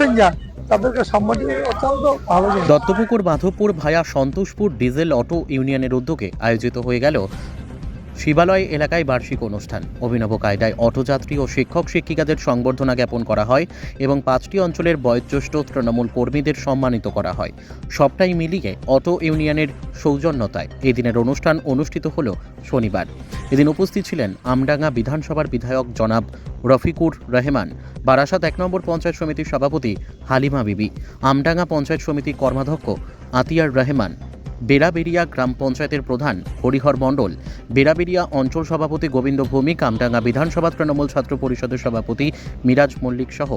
Passenger তাদেরকে সম্মতি অত্যন্ত ভালো Duttapukur, Madhabpur via Santoshpur diesel auto ইউনিয়নের উদ্যোগে আয়োজিত হয়ে গেল শিবালয় এলাকায় বার্ষিক অনুষ্ঠান। অভিনব কায়দায় অটোযাত্রী ও শিক্ষক শিক্ষিকাদের সংবর্ধনা জ্ঞাপন করা হয় এবং পাঁচটি অঞ্চলের বয়োজ্যেষ্ঠ তৃণমূল কর্মীদের সম্মানিত করা হয়। সবটাই মিলিয়ে অটো ইউনিয়নের সৌজন্যতায় এই দিনের অনুষ্ঠান অনুষ্ঠিত হল শনিবার। এদিন উপস্থিত ছিলেন আমডাঙ্গা বিধানসভার বিধায়ক জনাব রফিকুর রহমান, বারাসাত এক নম্বর পঞ্চায়েত সমিতির সভাপতি হালিমা বিবি, আমডাঙ্গা পঞ্চায়েত সমিতির কর্মাধ্যক্ষ আতিয়ার রহমান বেড়াবেড়িয়া গ্রাম পঞ্চায়েতের প্রধান হরিহর মণ্ডল, বেড়াবেড়িয়া অঞ্চল সভাপতি গোবিন্দ ভৌমিক আমডাঙ্গা বিধানসভা তৃণমূল ছাত্র পরিষদের সভাপতি মিরাজ মল্লিক সহ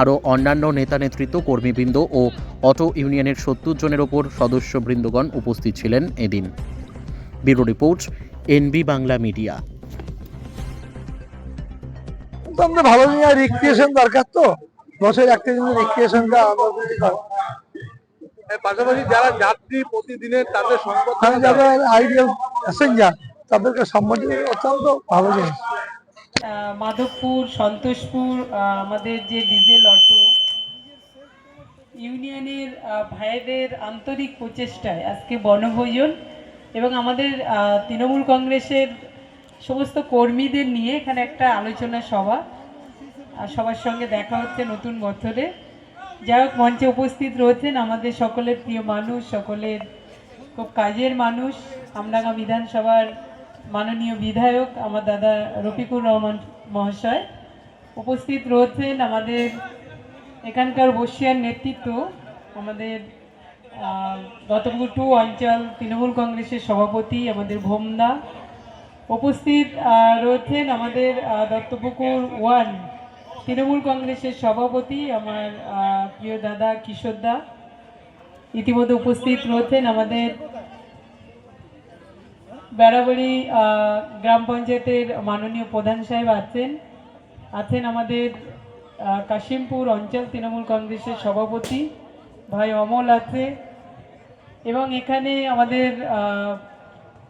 আরও অন্যান্য নেতা নেতৃত্ব, কর্মীবৃন্দ ও অটো ইউনিয়নের সত্তর জনের ওপর সদস্যবৃন্দগণ উপস্থিত ছিলেন এদিন। Bureau report, NB Bangla media. ভালো জিনিস রিক্রিয়েশন দরকার তো। বছর একটা দিন রিক্রিয়েশনটা আমরা পাশাপাশি যারা যাত্রী প্রতিদিনের তাদের যারা আইডিয়াল প্যাসেঞ্জার তাদেরকে অত্যন্ত ভালো জিনিস। মাধবপুর সন্তোষপুর আমাদের যে ডিজেল অটো ইউনিয়নের ভাইদের আন্তরিক প্রচেষ্টায় আজকে বনভোজন এবং আমাদের আহ, তৃণমূল কংগ্রেসের সমস্ত কর্মীদের নিয়ে এখানে একটা আলোচনা সভা। আর সবার সঙ্গে দেখা হচ্ছে নতুন বছরে। যাই হোক, মঞ্চে উপস্থিত রয়েছেন আমাদের সকলের প্রিয় মানুষ, সকলের খুব কাজের মানুষ। আমডাঙ্গা বিধানসভার মাননীয় বিধায়ক আমার দাদা রফিকুর রহমান মহাশয় উপস্থিত রয়েছেন। আমাদের এখানকার বসিয়ার নেতৃত্ব, আমাদের দত্তপুকুর টু অঞ্চল তৃণমূল কংগ্রেসের সভাপতি আমাদের ভোমদা উপস্থিত রয়েছেন আমাদের দত্তপুকুর ওয়ান তৃণমূল কংগ্রেসের সভাপতি আমার প্রিয় দাদা কিশোর দা। ইতিমধ্যে উপস্থিত রয়েছেন আমাদের বেড়াবাড়ি গ্রাম পঞ্চায়েতের মাননীয় প্রধান সাহেব আছেন। আছেন আমাদের কাশিমপুর অঞ্চল তৃণমূল কংগ্রেসের সভাপতি ভাই অমল আছে। এবং এখানে আমাদের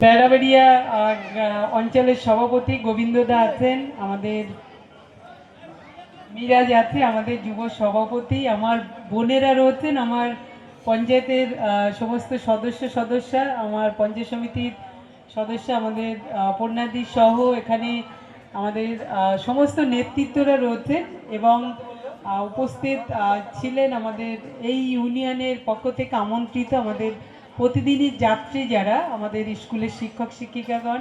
বেড়াবাড়িয়া অঞ্চলের সভাপতি গোবিন্দদা আছেন। আমাদের মিরাজ আছে আমাদের যুব সভাপতি, আমার বোনেরা রয়েছেন, আমার পঞ্চায়েতের সমস্ত সদস্য, সদস্যা, আমার পঞ্চায়েত সমিতির সদস্য, আমাদের অপর্ণাদি সহ এখানে আমাদের সমস্ত নেতৃত্বরা রয়েছেন এবং উপস্থিত ছিলেন আমাদের এই ইউনিয়নের পক্ষ থেকে আমন্ত্রিত আমাদের প্রতিদিনের যাত্রী যারা, আমাদের স্কুলের শিক্ষক, শিক্ষিকাগণ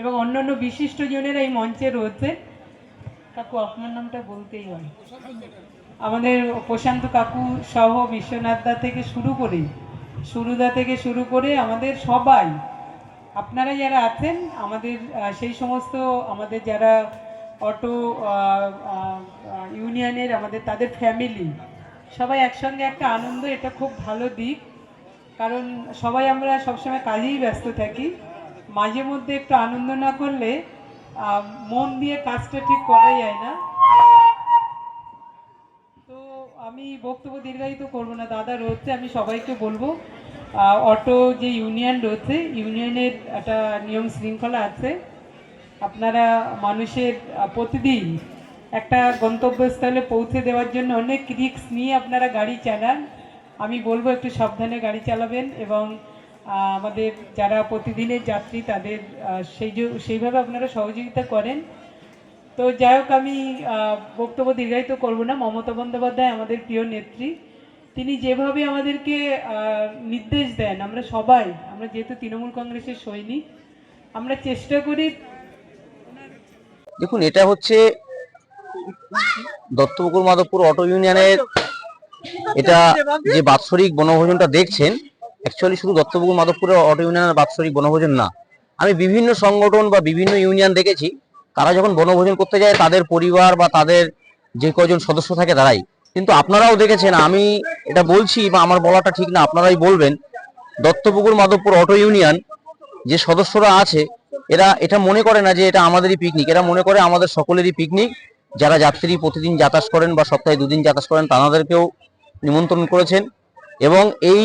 এবং অন্যান্য বিশিষ্টজনেরা এই মঞ্চে রয়েছেন। কাকু, আপনার নামটা বলতেই হয়। আমাদের প্রশান্ত কাকু সহ বিশ্বনাথদা থেকে শুরু করে সুরুদা থেকে শুরু করে আমাদের সবাই, আপনারা যারা আছেন, আমাদের সেই সমস্ত আমাদের যারা অটো ইউনিয়নের আমাদের, তাদের ফ্যামিলি সবাই একসঙ্গে একটা আনন্দ, এটা খুব ভালো দিক। কারণ সবাই আমরা সবসময় কাজেই ব্যস্ত থাকি। মাঝে মধ্যে একটু আনন্দ না করলে মন দিয়ে কাজটা ঠিক করা যায় না। তো আমি বক্তব্য দীর্ঘায়িত করব না। দাদা রয়েছে, আমি সবাইকে বলব অটো যে ইউনিয়ন রয়েছে, ইউনিয়নের একটা নিয়ম শৃঙ্খলা আছে। আপনারা মানুষের প্রতিদিন একটা গন্তব্যস্থলে পৌঁছে দেওয়ার জন্য অনেক রিস্ক নিয়ে আপনারা গাড়ি চালান। আমি বলব একটু সাবধানে গাড়ি চালাবেন এবং আমাদের যারা প্রতিদিনের যাত্রী, তাদের সেই সেইভাবে আপনারা সহযোগিতা করেন। তো যাই হোক, আমি বক্তব্য দীর্ঘায়িত করব না। মমতা বন্দ্যোপাধ্যায় আমাদের প্রিয় নেত্রী। তিনি যেভাবে আমাদেরকে নির্দেশ দেন, আমরা সবাই, আমরা যেহেতু তৃণমূল কংগ্রেসের সৈনিক, আমরা চেষ্টা করি দেখুন, এটা হচ্ছে দত্তপুকুর মাধবপুর অটো ইউনিয়নের, এটা যে বাৎসরিক বনভোজনটা দেখছেন অ্যাকচুয়ালি শুধু দত্তপুকুর মাধবপুরের অটো ইউনিয়নের বাৎসরিক বনভোজন না। আমি বিভিন্ন সংগঠন বা বিভিন্ন ইউনিয়ন দেখেছি, তারা যখন বনভোজন করতে যায়, তাদের পরিবার বা তাদের যে কজন সদস্য থাকে তারাই। কিন্তু আপনারাও দেখেছেন, আমি এটা বলছি বা আমার বলাটা ঠিক না, আপনারাই বলবেন, দত্তপুকুর, মাধবপুর অটো ইউনিয়ন যে সদস্যরা আছে, এরা, এটা মনে করে না যে এটা আমাদেরই পিকনিক এরা মনে করে আমাদের সকলেরই পিকনিক যারা যাত্রী প্রতিদিন যাতায়াত করেন বা সপ্তাহে দুদিন যাতায়াত করেন, তাদেরকেও নিমন্ত্রণ করেছেন। এবং এই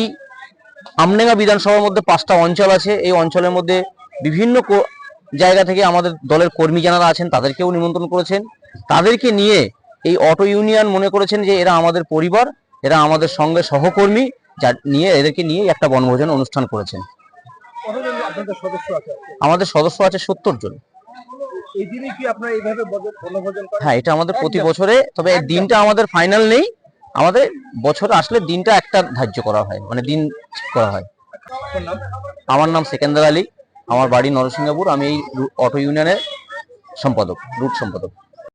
আমনেগা বিধানসভার মধ্যে পাঁচটা অঞ্চল আছে। এই অঞ্চলের মধ্যে বিভিন্ন জায়গা থেকে আমাদের দলের কর্মী যারা আছেন তাদেরকেও নিমন্ত্রণ করেছেন। তাদেরকে নিয়ে এই অটো ইউনিয়ন মনে করেছেন যে এরা আমাদের পরিবার এরা আমাদের সঙ্গে সহকর্মী যা নিয়ে এদেরকে নিয়ে একটা বনভোজন অনুষ্ঠান করেছেন। আমাদের সদস্য আছে সত্তর জন। হ্যাঁ এটা আমাদের প্রতি বছরে তবে এই দিনটা আমাদের ফাইনাল নেই। আমাদের বছরে আসলে দিনটা একটা ধার্য করা হয় মানে দিন ঠিক করা হয়। আমার নাম সেকেন্দার আলী, আমার বাড়ি নরসিংহপুর, আমি এই অটো ইউনিয়নের সম্পাদক রুট সম্পাদক।